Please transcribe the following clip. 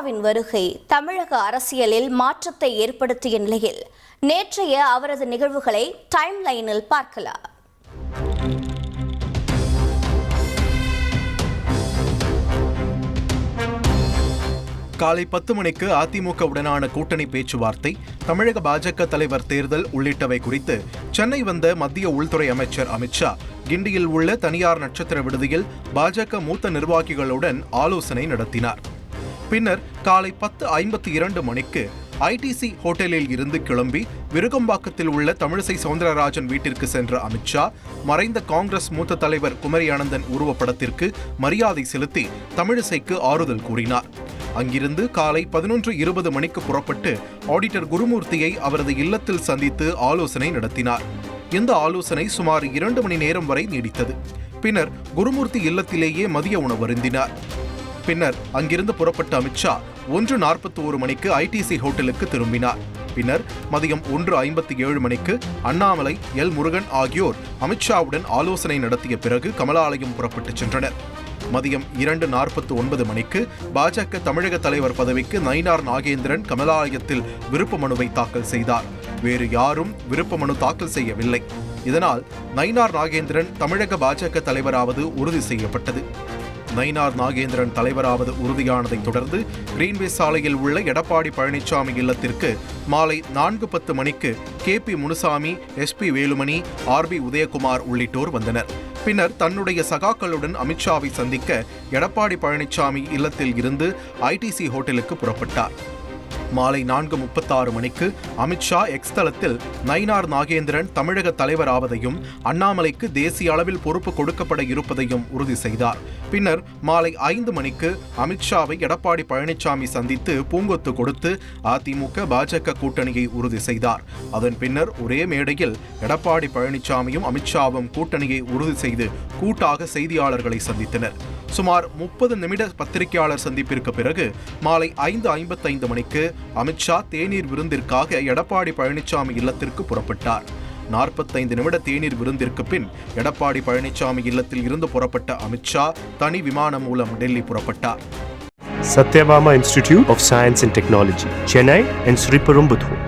அமித்ஷாவின் வருகை தமிழக அரசியலில் மாற்றத்தை ஏற்படுத்திய நிலையில் நேற்றைய அவரது நிகழ்வுகளை டைம் லைனில் பார்க்கலாம். காலை பத்து மணிக்கு அதிமுகவுடனான கூட்டணி பேச்சுவார்த்தை தமிழக பாஜக தலைவர் தேர்தல் உள்ளிட்டவை குறித்து சென்னை வந்த மத்திய உள்துறை அமைச்சர் அமித்ஷா கிண்டியில் உள்ள தனியார் நட்சத்திர விடுதியில் பாஜக மூத்த நிர்வாகிகளுடன் ஆலோசனை நடத்தினார். பின்னர் காலை பத்து ஐம்பத்தி இரண்டு மணிக்கு ஐடிசி ஹோட்டலில் இருந்து கிளம்பி விருகம்பாக்கத்தில் உள்ள தமிழிசை சவுந்தரராஜன் வீட்டிற்கு சென்ற அமித்ஷா மறைந்த காங்கிரஸ் மூத்த தலைவர் குமரி அனந்தன் உருவப்படத்திற்கு மரியாதை செலுத்தி தமிழிசைக்கு ஆறுதல் கூறினார். அங்கிருந்து காலை பதினொன்று இருபது மணிக்கு புறப்பட்டு ஆடிட்டர் குருமூர்த்தியை அவரது இல்லத்தில் சந்தித்து ஆலோசனை நடத்தினார். இந்த ஆலோசனை சுமார் இரண்டு மணி நேரம் வரை நீடித்தது. பின்னர் குருமூர்த்தி இல்லத்திலேயே மதிய உணவு அருந்தினார். பின்னர் அங்கிருந்து புறப்பட்ட அமித்ஷா ஒன்று நாற்பத்தி ஒரு மணிக்கு ஐடிசி ஹோட்டலுக்கு திரும்பினார். பின்னர் மதியம் ஒன்று ஐம்பத்தி ஏழு மணிக்கு அண்ணாமலை எல் முருகன் ஆகியோர் அமித்ஷாவுடன் ஆலோசனை நடத்திய பிறகு கமலாலயம் புறப்பட்டுச் சென்றனர். மதியம் இரண்டு நாற்பத்தி ஒன்பது மணிக்கு பாஜக தமிழக தலைவர் பதவிக்கு நயினார் நாகேந்திரன் கமலாலயத்தில் விருப்ப மனுவை தாக்கல் செய்தார். வேறு யாரும் விருப்ப மனு தாக்கல் செய்யவில்லை. இதனால் நயினார் நாகேந்திரன் தமிழக பாஜக தலைவராவது உறுதி செய்யப்பட்டது. நயினார் நாகேந்திரன் தலைவராவது உறுதியானதைத் தொடர்ந்து கிரீன்வே சாலையில் உள்ள எடப்பாடி பழனிசாமி இல்லத்திற்கு மாலை நான்கு பத்து மணிக்கு K P Munusamy SP Velumani R B Udhayakumar உள்ளிட்டோர் வந்தனர். பின்னர் தன்னுடைய சகாக்களுடன் அமித்ஷாவை சந்திக்க எடப்பாடி பழனிசாமி இல்லத்தில் இருந்து ஐடிசி ஹோட்டலுக்கு புறப்பட்டார். மாலை நான்கு முப்பத்தாறு மணிக்கு அமித்ஷா எக்ஸ் தளத்தில் நயினார் நாகேந்திரன் தமிழக தலைவராவதையும் அண்ணாமலைக்கு தேசிய அளவில் பொறுப்பு கொடுக்கப்பட இருப்பதையும் உறுதி செய்தார். பின்னர் மாலை ஐந்து மணிக்கு அமித்ஷாவை எடப்பாடி பழனிசாமி சந்தித்து பூங்கொத்து கொடுத்து அதிமுக பாஜக கூட்டணியை உறுதி செய்தார். அதன் பின்னர் ஒரே மேடையில் எடப்பாடி பழனிசாமியும் அமித்ஷாவும் கூட்டணியை உறுதி செய்து கூட்டாக செய்தியாளர்களை சந்தித்தனர். சுமார் முப்பது நிமிட பத்திரிகையாளர் சந்திப்பிற்கு பிறகு மாலை ஐந்து ஐம்பத்தைந்து மணிக்கு அமித்ஷா தேநீர் விருந்திற்காக எடப்பாடி பழனிசாமி இல்லத்திற்கு புறப்பட்டார். நாற்பத்தைந்து நிமிட தேநீர் விருந்திற்கு பின் எடப்பாடி பழனிசாமி இல்லத்தில் இருந்து புறப்பட்ட அமித்ஷா தனி விமானம் மூலம் டெல்லி புறப்பட்டார். Sathyabama institute of science and technology Chennai and Sriperumbudur.